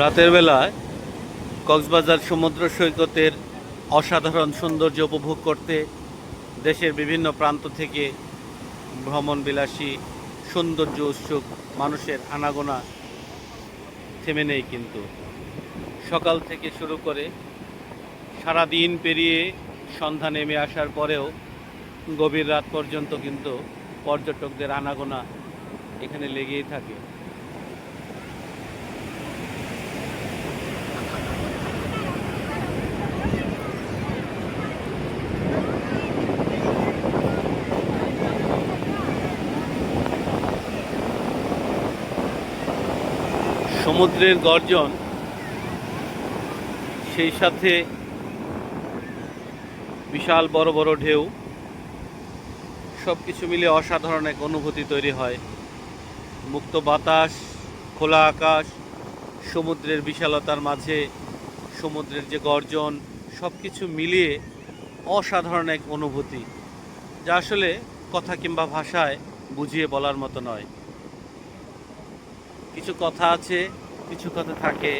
রাতের বেলায় কক্সবাজার সমুদ্র সৈকতের অসাধারণ সৌন্দর্য উপভোগ করতে দেশের বিভিন্ন প্রান্ত থেকে ভ্রমণ বিলাসী সৌন্দর্য উৎসুক মানুষের আনাগোনা থেমে নেই কিন্তু। সকাল থেকে শুরু করে সারা দিন পেরিয়ে সন্ধ্যা নেমে আসার পরেও গভীর রাত পর্যন্ত কিন্তু পর্যটকদের আনাগোনা এখানে লেগেই থাকে। সমুদ্রের গর্জন, সেই সাথে বিশাল বড় বড় ঢেউ সব কিছু মিলে অসাধারণ এক অনুভূতি তৈরি হয়। মুক্ত বাতাস, খোলা আকাশ, সমুদ্রের বিশালতার মাঝে, সমুদ্রের যে গর্জন সব কিছু মিলিয়ে অসাধারণ এক অনুভূতি, যা আসলে কথা কিংবা ভাষায় বুঝিয়ে বলার মতো নয়। কিছু কথা আছে, কিছু কথা থাকে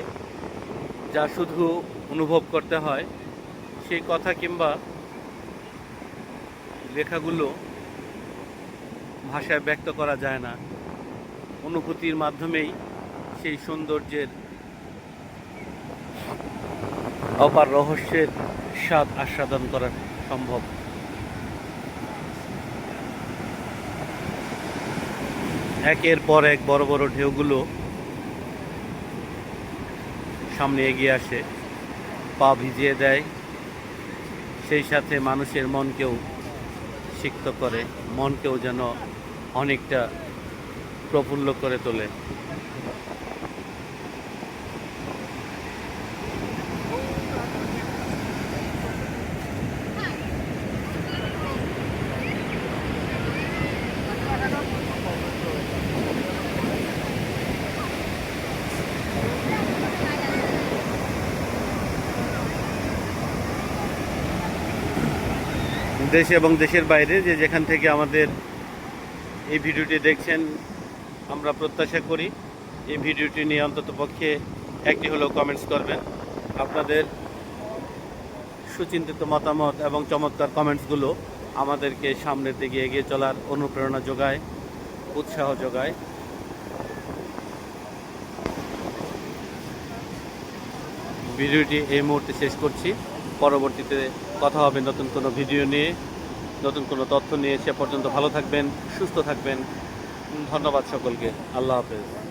যা শুধু অনুভব করতে হয়। সেই কথা কিংবা লেখাগুলো ভাষায় ব্যক্ত করা যায় না। অনুভূতির মাধ্যমেই সেই সৌন্দর্যের অপার রহস্যের স্বাদ আস্বাদন করা সম্ভব। একের পর এক বড় বড় ঢেউগুলো সামনে এগিয়ে আসে। পা ভিজিয়ে দেয়। সেই সাথে মানুষের মনকেও সিক্ত করে। মনকেও যেন অনেকটা প্রফুল্ল করে তোলে। দেশ এবং দেশের বাইরে যে যেখান থেকে আমাদের এই ভিডিওটি দেখছেন, আমরা প্রত্যাশা করি এই ভিডিওটি নিয়ে অন্তত পক্ষে একটি হলেও কমেন্টস করবেন। আপনাদের সুচিন্তিত মতামত এবং চমৎকার কমেন্টসগুলো আমাদেরকে সামনের দিকে এগিয়ে চলার অনুপ্রেরণা যোগায়, উৎসাহ যোগায়। ভিডিওটি এই মুহূর্তে শেষ করছি। পরবর্তীতে কথা হবে নতুন কোনো ভিডিও নিয়ে। নতুন কোনো তথ্য নিয়ে সে পর্যন্ত ভালো থাকবেন, সুস্থ থাকবেন। ধন্যবাদ সকলকে। আল্লাহ হাফেজ।